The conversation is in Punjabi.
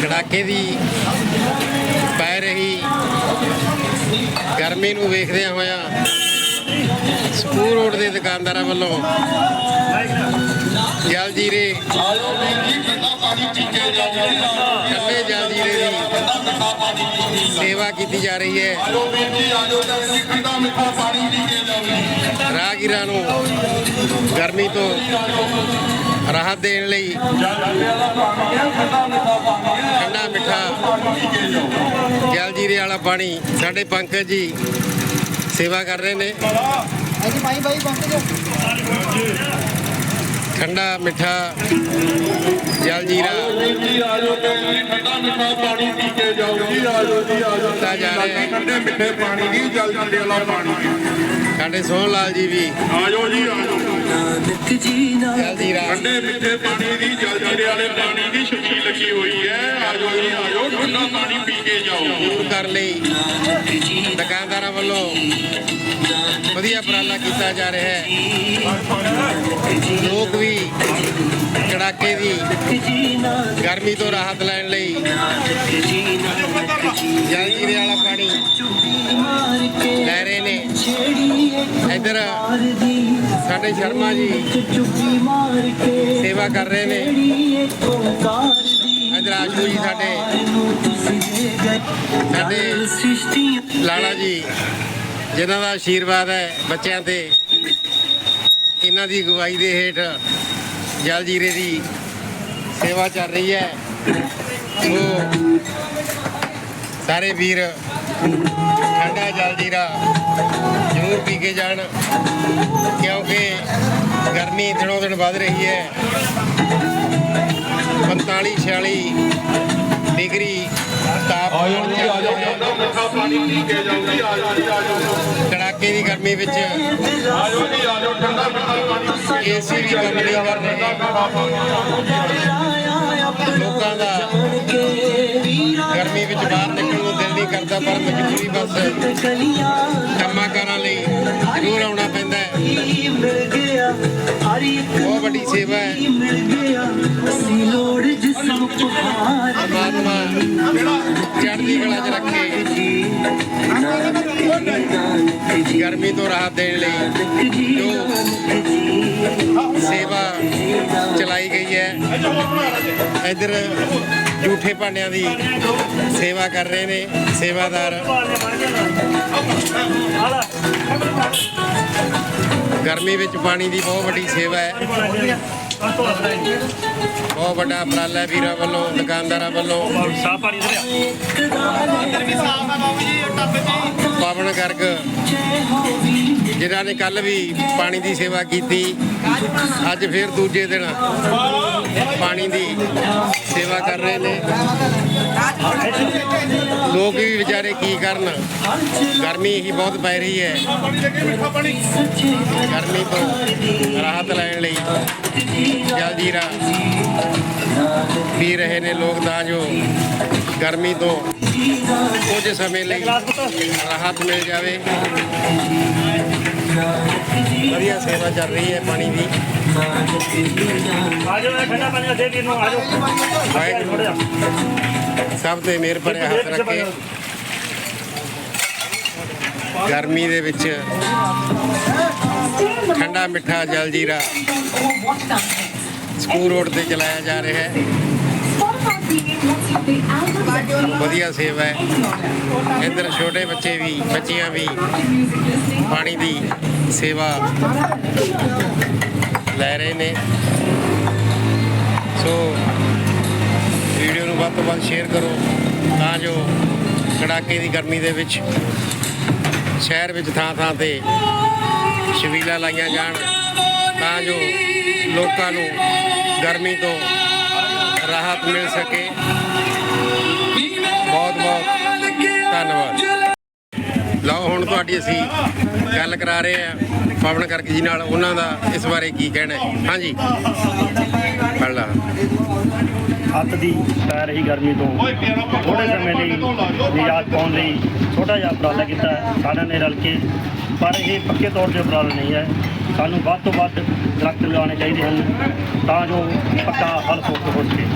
ਕੜਾਕੇ ਦੀ ਪੈ ਰਹੀ ਗਰਮੀ ਨੂੰ ਵੇਖਦਿਆਂ ਹੋਇਆਂ ਸਕੂਲ ਰੋਡ ਦੇ ਦੁਕਾਨਦਾਰਾਂ ਵੱਲੋਂ ਜਲ ਜੀਰੇ ਸੇਵਾ ਕੀਤੀ ਜਾ ਰਹੀ ਹੈ। ਰਾਹਗੀਰਾਂ ਨੂੰ ਗਰਮੀ ਤੋਂ ਰਾਹਤ ਦੇਣ ਲਈ ਠੰਡਾ ਮਿੱਠਾ ਜਲ ਜੀਰੇ ਵਾਲਾ ਪਾਣੀ ਸਾਡੇ ਪੰਕਜ ਜੀ ਸੇਵਾ ਕਰ ਰਹੇ ਨੇ। ਹਾਂਜੀ ਭਾਈ ਭਾਈ ਬੰਦ ਜੋ ਠੰਡਾ, ਮਿੱਠਾ, ਜਲ ਜੀਰਾ। ਦਿੱਤਾ ਜਾ ਰਿਹਾ ਠੰਡੇ ਮਿੱਠੇ ਪਾਣੀ ਦੀ ਜਲ ਜੀਰੇ ਵਾਲਾ ਪਾਣੀ ਸਾਡੇ ਸੋਹਣ ਲਾਲ ਜੀ ਵੀ। ਆਜੋ ਜੀ ਆਜੋ ਜਲ ਜੀਰਾ। ਠੰਡੇ ਮਿੱਠੇ ਪਾਣੀ ਦੀ ਜਲ ਜੀਰੇ ਵਾਲੇ ਪਾਣੀ ਦੀ ਛਬੀਲ ਲੱਗੀ ਹੋਈ ਹੈ ਆਜੋ ਜੀ ਆਜੋ ਠੰਡਾ ਪਾਣੀ ਪੀ ਕੇ ਜਾਓ ਦੂਰ ਲਈ। ਦੁਕਾਨਦਾਰਾਂ ਵੱਲੋਂ। ਵਧੀਆ ਉਪਰਾਲਾ ਕੀਤਾ ਜਾ ਰਿਹਾ ਹੈ। ਲੋਕ ਵੀ, ਕੜਾਕੇ ਦੀ ਗਰਮੀ ਤੋਂ ਰਾਹਤ ਲੈਣ ਲਈ ਜਲ ਵਾਲਾ ਪਾਣੀ ਲੈ ਰਹੇ ਨੇ। ਇੱਧਰ ਸਾਡੇ ਸ਼ਰਮਾ ਜੀ ਸੇਵਾ ਕਰ ਰਹੇ ਨੇ। ਇੱਧਰ ਆਸ਼ੂ ਜੀ ਸਾਡੇ ਸਾਡੇ ਲਾਲਾ ਜੀ। ਜਿਨ੍ਹਾਂ ਦਾ ਆਸ਼ੀਰਵਾਦ ਹੈ ਬੱਚਿਆਂ ਤੇ, ਇਹਨਾਂ ਦੀ ਅਗਵਾਈ ਦੇ ਹੇਠ ਜਲ ਜੀਰੇ ਦੀ ਸੇਵਾ ਚੱਲ ਰਹੀ ਹੈ। ਸੋ ਸਾਰੇ ਵੀਰ ਠੰਡਾ ਜਲ ਜੀਰਾ ਜ਼ਰੂਰ ਪੀ ਕੇ ਜਾਣ, ਕਿਉਂਕਿ ਗਰਮੀ ਦਿਨੋਂ ਦਿਨ ਵੱਧ ਰਹੀ ਹੈ। 45 46 ਡਿਗਰੀ ਤਾਪਮਾਨ ਮਿੱਠਾ ਪਾਣੀ ਪੀ ਕੇ ਜਾਓ ਜੀ ਆਜੋ ਜੀ ਆਜੋ ਕੜਾਕੇ ਦੀ ਗਰਮੀ ਵਿੱਚ ਆਜੋ ਜੀ ਆਜੋ ਠੰਡਾ ਮਿੱਠਾ ਪਾਣੀ ਏਸੀ ਵੀ ਕੰਮ ਨਹੀਂ ਕਰ ਰਹੇ ਲੋਕਾਂ ਦਾ ਗਰਮੀ ਵਿੱਚ ਬਾਹਰ ਨਿਕਲਣ ਨੂੰ ਦਿਲ ਨਹੀਂ ਕਰਦਾ ਪਰ ਮਜਬੂਰੀ ਬਸ ਕੰਮਾਂ ਕਾਰਾਂ ਲਈ ਜ਼ਰੂਰ ਆਉਣਾ ਪੈਂਦਾ ਹੈ। ਬਹੁਤ ਵੱਡੀ ਸੇਵਾ ਹੈ। ਪਰਮਾਤਮਾ ਚੜ੍ਹਦੀ ਕਲਾ 'ਚ ਰੱਖੇ। ਗਰਮੀ ਤੋਂ ਰਾਹਤ ਦੇਣ ਲਈ ਜੋ ਸੇਵਾ ਚਲਾਈ ਗਈ ਹੈ, ਇੱਧਰ ਝੂਠੇ ਭਾਂਡਿਆਂ ਦੀ ਸੇਵਾ ਕਰ ਰਹੇ ਨੇ ਸੇਵਾਦਾਰ। ਗਰਮੀ ਵਿੱਚ ਪਾਣੀ ਦੀ ਬਹੁਤ ਵੱਡੀ ਸੇਵਾ ਹੈ। ਬਹੁਤ ਵੱਡਾ ਉਪਰਾਲਾ ਵੀਰਾਂ ਵੱਲੋਂ, ਦੁਕਾਨਦਾਰਾਂ ਵੱਲੋਂ। ਸਾਫ਼ ਪਾਣੀ ਦੇ ਪਾਵਨ ਗਰਗ ਜਿਨ੍ਹਾਂ ਨੇ ਕੱਲ ਵੀ ਪਾਣੀ ਦੀ ਸੇਵਾ ਕੀਤੀ, ਅੱਜ ਫਿਰ ਦੂਜੇ ਦਿਨ ਪਾਣੀ ਦੀ ਸੇਵਾ ਕਰ ਰਹੇ ਨੇ। ਲੋਕ ਵੀ ਵਿਚਾਰੇ ਕੀ ਕਰਨ? ਗਰਮੀ ਹੀ ਬਹੁਤ ਪੈ ਰਹੀ ਹੈ। ਗਰਮੀ ਤੋਂ ਰਾਹਤ ਲੈਣ ਲਈ ਜਲ ਜੀਰਾ ਪੀ ਰਹੇ ਨੇ ਲੋਕ ਤਾਂ ਜੋ ਗਰਮੀ ਤੋਂ ਕੁਝ ਸਮੇਂ ਲਈ ਰਾਹਤ ਮਿਲ ਜਾਵੇ। ਵਧੀਆ ਸੇਵਾ ਚੱਲ ਰਹੀ ਹੈ ਪਾਣੀ ਦੀ। ਆ ਜਾਓ ਠੰਡਾ ਪਾਣੀ ਦੇ ਵੀਰ ਨੂੰ ਆ ਜਾਓ ਵਾਹਿਗੁਰੂ। ਥੋੜਾ ਜਿਹਾ ਸਭ ਤੇ ਮਿਹਰ ਭਰਿਆ ਹੱਥ ਰੱਖੇ। ਗਰਮੀ ਦੇ ਵਿੱਚ ਠੰਡਾ ਮਿੱਠਾ ਜਲ ਜੀਰਾ ਸਕੂਲ ਰੋਡ ਤੇ ਚਲਾਇਆ ਜਾ ਰਿਹਾ ਹੈ। ਵਧੀਆ ਸੇਵਾ ਹੈ। ਇੱਧਰ ਛੋਟੇ ਬੱਚੇ ਵੀ ਬੱਚੀਆਂ ਵੀ ਪਾਣੀ ਦੀ ਸੇਵਾ ਲੈ ਰਹੇ ਨੇ। ਵੱਧ ਸ਼ੇਅਰ ਕਰੋ, ਤਾਂ ਜੋ ਕੜਾਕੇ ਦੀ ਗਰਮੀ ਦੇ ਵਿੱਚ ਸ਼ਹਿਰ ਵਿੱਚ ਥਾਂ ਥਾਂ ਤੇ ਛਬੀਲਾਂ ਲਾਈਆਂ ਜਾਣ, ਤਾਂ ਜੋ ਲੋਕਾਂ ਨੂੰ ਗਰਮੀ ਤੋਂ ਰਾਹਤ ਮਿਲ ਸਕੇ। ਬਹੁਤ ਬਹੁਤ ਧੰਨਵਾਦ। ਲਓ, ਹੁਣ ਤੁਹਾਡੀ ਅਸੀਂ ਗੱਲ ਕਰਾ ਰਹੇ ਹਾਂ ਪਵਨ ਗਰਗ ਜੀ ਨਾਲ, ਉਹਨਾਂ ਦਾ ਇਸ ਬਾਰੇ ਕੀ ਕਹਿਣਾ ਹੈ। ਹਾਂਜੀ। ਫੜ ਹੱਥ ਦੀ ਪੈ ਰਹੀ ਗਰਮੀ ਤੋਂ ਥੋੜੇ ਸਮੇਂ ਲਈ ਨਿਜਾਤ ਪਾਉਣ ਲਈ ਛੋਟਾ ਜਿਹਾ ਉਪਰਾਲਾ ਕੀਤਾ ਸਾਰਿਆਂ ਨੇ ਰਲ ਕੇ। ਪਰ ਇਹ ਪੱਕੇ ਤੌਰ ਤੇ ਉਪਰਾਲਾ ਨਹੀਂ ਹੈ। ਸਾਨੂੰ ਵੱਧ ਤੋਂ ਵੱਧ ਦਰਖਤ ਲਗਾਉਣੇ ਚਾਹੀਦੇ ਹਨ ਤਾਂ ਜੋ ਪੱਕਾ ਹੱਲ ਹੋ ਸਕੇ।